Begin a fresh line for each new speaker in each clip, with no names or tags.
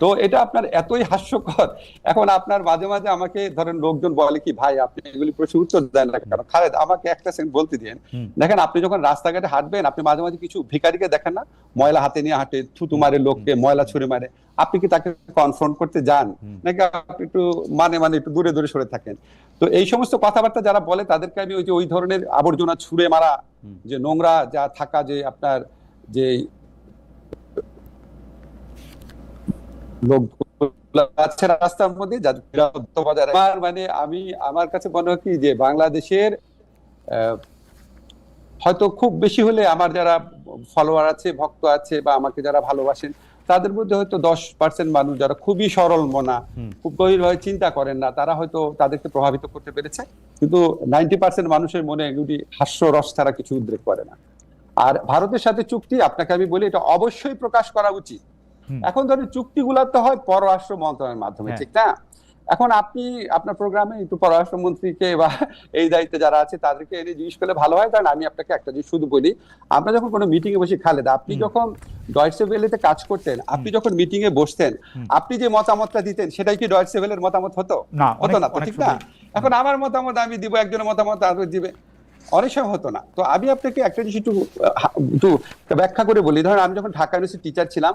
তো এটা আপনার এতই হাস্যকর। এখন আপনার মাঝে মাঝে আমাকে ধরেন লোকজন বলে কি ভাই আপনি এগুলি প্রশ্ন উত্তর দেন না কেন? খালেদ আমাকে একটা সেকেন্ড বলতে দিন দেখেন আপনি যখন রাস্তাঘাটে হাঁটবেন আপনি মাঝে মাঝে কিছু ভিখারিকে দেখেন না? ময়লা হাতে নিয়ে হাঁটে থুতু মারে লোককে ময়লা ছুঁড়ে মারে। আপনি কি তাকে কনফ্রন্ট করতে যান? নাকি আপনি একটু মানে মানে একটু দূরে দূরে সরে থাকেন? তো এই সমস্ত কথাবার্তা যারা বলে তাদেরকে আমি ওই যে ওই ধরনের আবর্জনা ছুঁড়ে মারা যে নোংরা যা থাকা যে আপনার যে লোক আছে রাস্তার মধ্যে। আমার মানে আমি আমার কাছে মনে হয় কি যে বাংলাদেশের হয়তো খুব বেশি হলে আমার যারা ফলোয়ার আছে ভক্ত আছে বা আমাকে যারা ভালোবাসেন তাদের মধ্যে হয়তো দশ পার্সেন্ট মানুষ যারা খুবই সরল মনা। খুব গভীরভাবে চিন্তা করেন না তারা হয়তো তাদেরকে প্রভাবিত করতে পেরেছে কিন্তু নাইনটি পার্সেন্ট মানুষের মনে এগুলি হাস্যরস ছাড়া কিছু উদ্রেক করে না আর ভারতের সাথে চুক্তি আপনাকে আমি বলি এটা অবশ্যই প্রকাশ করা উচিত। এখন ধরেন চুক্তিগুলো তো হয় পররাষ্ট্র মন্ত্রণালয়ের মাধ্যমে
হ্যাঁ।
ঠিক না? এখন আপনি আপনার প্রোগ্রামে একটু পররাষ্ট্রমন্ত্রীকে বা এই দায়িত্বে যারা আছে তাদেরকে এনে জিজ্ঞেস করলে ভালো হয়। কারণ আমি আপনাকে একটা জিনিস শুধু বলি আমরা যখন কোনো মিটিং এ বসে খালেদ আপনি যখন ডয়েটসে ভেলেতে কাজ করতেন আপনি যখন মিটিং এ বসতেন আপনি যে মতামতটা দিতেন সেটাই কি ডয়েটসে ভেলের মতামত হতো?
না
হতো না ঠিক না? এখন আমার মতামত আমি দিব একজনের মতামত আরও দিবে। অনেক সময় হতো না। তো আমি আপনাকে একটা জিনিস একটু একটু ব্যাখ্যা করে বলি। ধরেন আমি যখন ঢাকা ইউনিভার্সিটি টিচার ছিলাম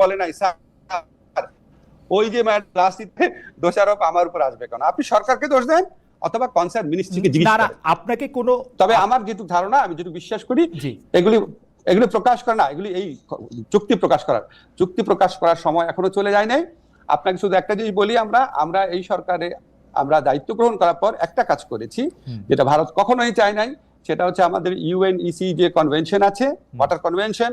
বলে নাই স্যার। ওই যে রাজনীতিতে দোষারোপ আমার উপর আসবে কেন? আপনি সরকারকে দোষ দেন অথবা কনসার্ন মিনিস্ট্রিকে জিজ্ঞেস
না না আপনাকে কোনো
তবে আমার যেটুকু ধারণা আমি যেটুকু বিশ্বাস করি এগুলি এগুলি প্রকাশ করে না এগুলি এই চুক্তি প্রকাশ করার। চুক্তি প্রকাশ করার সময় এখনও চলে যায় নাই। আপনাকে শুধু একটা জিনিস বলি আমরা আমরা এই সরকারে আমরা দায়িত্ব গ্রহণ করার পর একটা কাজ করেছি যেটা ভারত কখনোই চায় নাই সেটা হচ্ছে আমাদের ইউএনইসি যে কনভেনশন আছে ওয়াটার কনভেনশন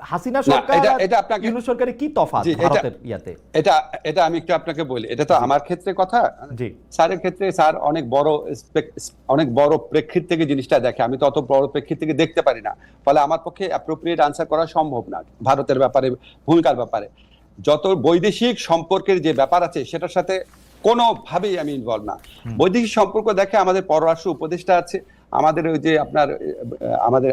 হাসিনা সরকার
এটা- এটা আপনাকে-
ইউনুস সরকারের কি তফাৎ ভারতের ইয়াতে?
এটা এটা আমি একটু আপনাকে বলি এটা তো আমার ক্ষেত্রে কথা।
জি।
স্যারের ক্ষেত্রে স্যার অনেক বড় অনেক বড় প্রেক্ষিত থেকে জিনিসটা দেখে আমি তো অত বড় প্রেক্ষিত থেকে দেখতে পারি না। ফলে আমার পক্ষে অ্যাপ্রোপ্রিয়েট আনসার করা সম্ভব না ভারতের ব্যাপারে ভূমিকার ব্যাপারে। যত বৈদেশিক সম্পর্কের যে ব্যাপার আছে সেটার সাথে কোনোভাবেই আমি ইনভলভ না। বৈদেশিক সম্পর্ক দেখে আমাদের পররাষ্ট্র উপদেষ্টা আছে আমাদের ওই যে আপনার আমাদের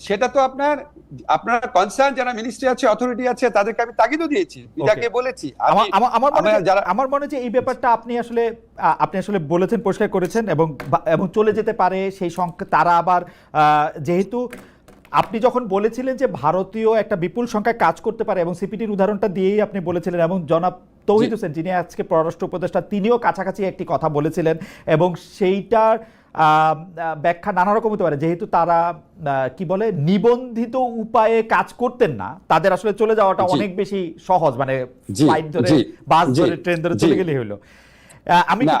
সেটা তো আপনার আপনার কনসার্ন যারা মিনিস্ট্রি আছে অথরিটি আছে তাদেরকে আমি তাগিদও দিয়েছি বিজাকে বলেছি
আমার মনে
যারা-
আমার মনে যে এই ব্যাপারটা আপনি আসলে আপনি আসলে বলেছেন পরিষ্কার করেছেন এবং এবং চলে যেতে পারে সেই সংখ্যা তারা আবার যেহেতু আপনি যখন বলেছিলেন যে ভারতীয় একটা বিপুল সংখ্যায় কাজ করতে পারে এবং সিপিটির উদাহরণটা দিয়েই আপনি বলেছিলেন এবং জনাব তৌহিদ। হোসেন যিনি আজকে পররাষ্ট্র উপদেষ্টা তিনিও কাছাকাছি একটি কথা বলেছিলেন এবং সেইটার ব্যাখ্যা নানা রকম হতে পারে। যেহেতু তারা কি বলে নিবন্ধিত উপায়ে কাজ করতেন না তাদের আসলে চলে যাওয়াটা অনেক বেশি সহজ মানে ফ্লাইট ধরে বাস ধরে ট্রেন ধরে চলে। গেলেই হলো। আমি
না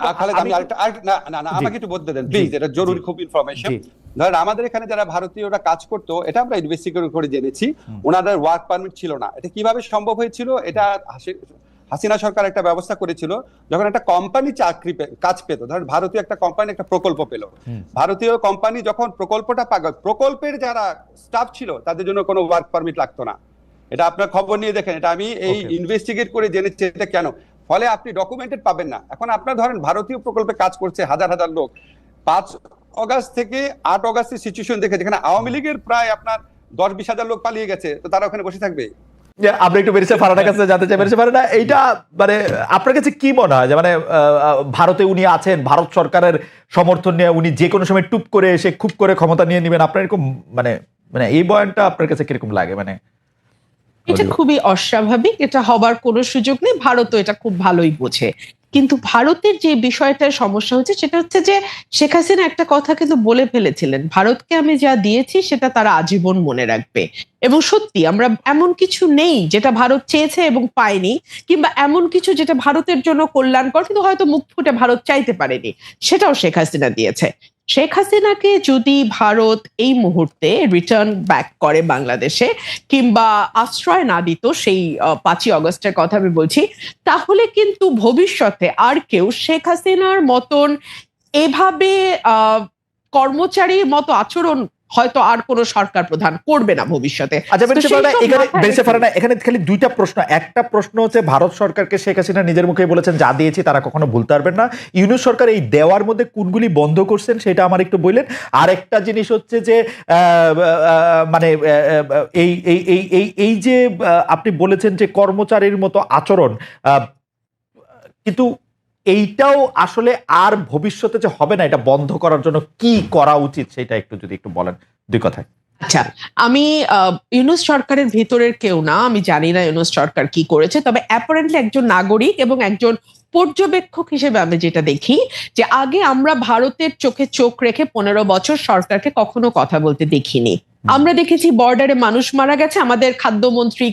না। আমাকে একটু বলতে দেন প্লিজ এটা জরুরি খুব ইনফরমেশন। ধরেন আমাদের এখানে যারা ভারতীয়রা কাজ করতো এটা আমরা ইনভেস্টিগেট করে জেনেছি। ওনাদের ওয়ার্ক পারমিট ছিল না। এটা কীভাবে সম্ভব হয়েছিল? এটা হাসিনা সরকার একটা ব্যবস্থা করেছিল যখন একটা কোম্পানি চাকরি কাজ পেত ধরেন ভারতীয় একটা কোম্পানি একটা প্রকল্প পেল। ভারতীয় কোম্পানি যখন প্রকল্পটা পাক প্রকল্পের যারা স্টাফ ছিল তাদের জন্য কোনো ওয়ার্ক পারমিট লাগতো না। এটা আপনার খবর নিয়ে দেখেন এটা আমি এই ইনভেস্টিগেট করে জেনেছি এটা কেন? ফলে আপনি ডকুমেন্টেড পাবেন না। এখন আপনার ধরেন ভারতীয় প্রকল্পে কাজ করছে হাজার হাজার লোক। পাঁচ অগাস্ট থেকে আট অগাস্টের সিচুয়েশন দেখে যেখানে আওয়ামী লীগের প্রায় আপনার দশ বিশ হাজার লোক পালিয়ে গেছে তো তারা ওখানে বসে থাকবে?
যে আমরা একটু বেরিয়েছে ফারাটার কাছে জানতে চাই বেরিয়েছে ফারাটা এইটা মানে আপনার কাছে কি মনে হয়? যে মানে ভারতে উনি আছেন ভারত সরকারের সমর্থন নিয়ে উনি যে কোনো সময় টুপ করে এসে খুব করে ক্ষমতা নিয়ে নেবেন আপনার এরকম মানে মানে এই বয়ানটা আপনার কাছে কীরকম লাগে? মানে
এটা খুবই অস্বাভাবিক এটা হবার কোনো সুযোগ নেই ভারতও এটা খুব ভালোই বোঝে। কিন্তু ভারতের যে বিষয়টার সমস্যা হচ্ছে সেটা হচ্ছে যে শেখ হাসিনা একটা কথা কিন্তু বলে ফেলেছিলেন, ভারতকে আমি যা দিয়েছি সেটা তারা আজীবন মনে রাখবে। এবং সত্যি আমরা এমন কিছু নেই যেটা ভারত চেয়েছে এবং পায়নি, কিংবা এমন কিছু যেটা ভারতের জন্য কল্যাণকর, কিন্তু হয়তো মুখ ফুটে ভারত চাইতে পারেনি, সেটাও শেখ হাসিনা দিয়েছে। শেখ হাসিনাকে যদি ভারত এই মুহূর্তে রিটার্ন ব্যাক করে বাংলাদেশে কিংবা আশ্রয় না দিত সেই পাঁচই অগস্টের কথা আমি বলছি, তাহলে কিন্তু ভবিষ্যতে আর কেউ শেখ হাসিনার মতন এভাবে কর্মচারীর মতো আচরণ হয়তো আর কোনো সরকার প্রধান করবে না ভবিষ্যতে।
আচ্ছা এখানে খালি দুইটা প্রশ্ন। একটা প্রশ্ন হচ্ছে ভারত সরকারকে শেখ হাসিনা নিজের মুখে বলেছেন যা দিয়েছি তারা কখনো ভুলতে পারবেন না। ইউনুস সরকার এই দেওয়ার মধ্যে কোনগুলি বন্ধ করছেন সেটা আমার একটু বললেন। আর একটা জিনিস হচ্ছে যে মানে এই এই এই এই এই যে আপনি বলেছেন যে কর্মচারীর মতো আচরণ আহ, কিন্তু এইটাও আসলে আর ভবিষ্যতে যে হবে না এটা বন্ধ করার জন্য কি করা উচিত সেটা একটু যদি একটু বলেন দুই কথায়।
আচ্ছা আমি ইউনুস সরকারের ভেতরের কেউ না আমি জানি না ইউনুস সরকার কি করেছে তবে অ্যাপারেন্টলি একজন নাগরিক এবং একজন পর্যবেক্ষক হিসেবে আমি যেটা দেখি যে আগে আমরা ভারতের চোখে চোখ রেখে পনেরো বছর সরকারকে কখনো কথা বলতে দেখিনি। আমরা দেখেছি বর্ডারে মানুষ মারা গেছে আমাদের খাদ্যমন্ত্রী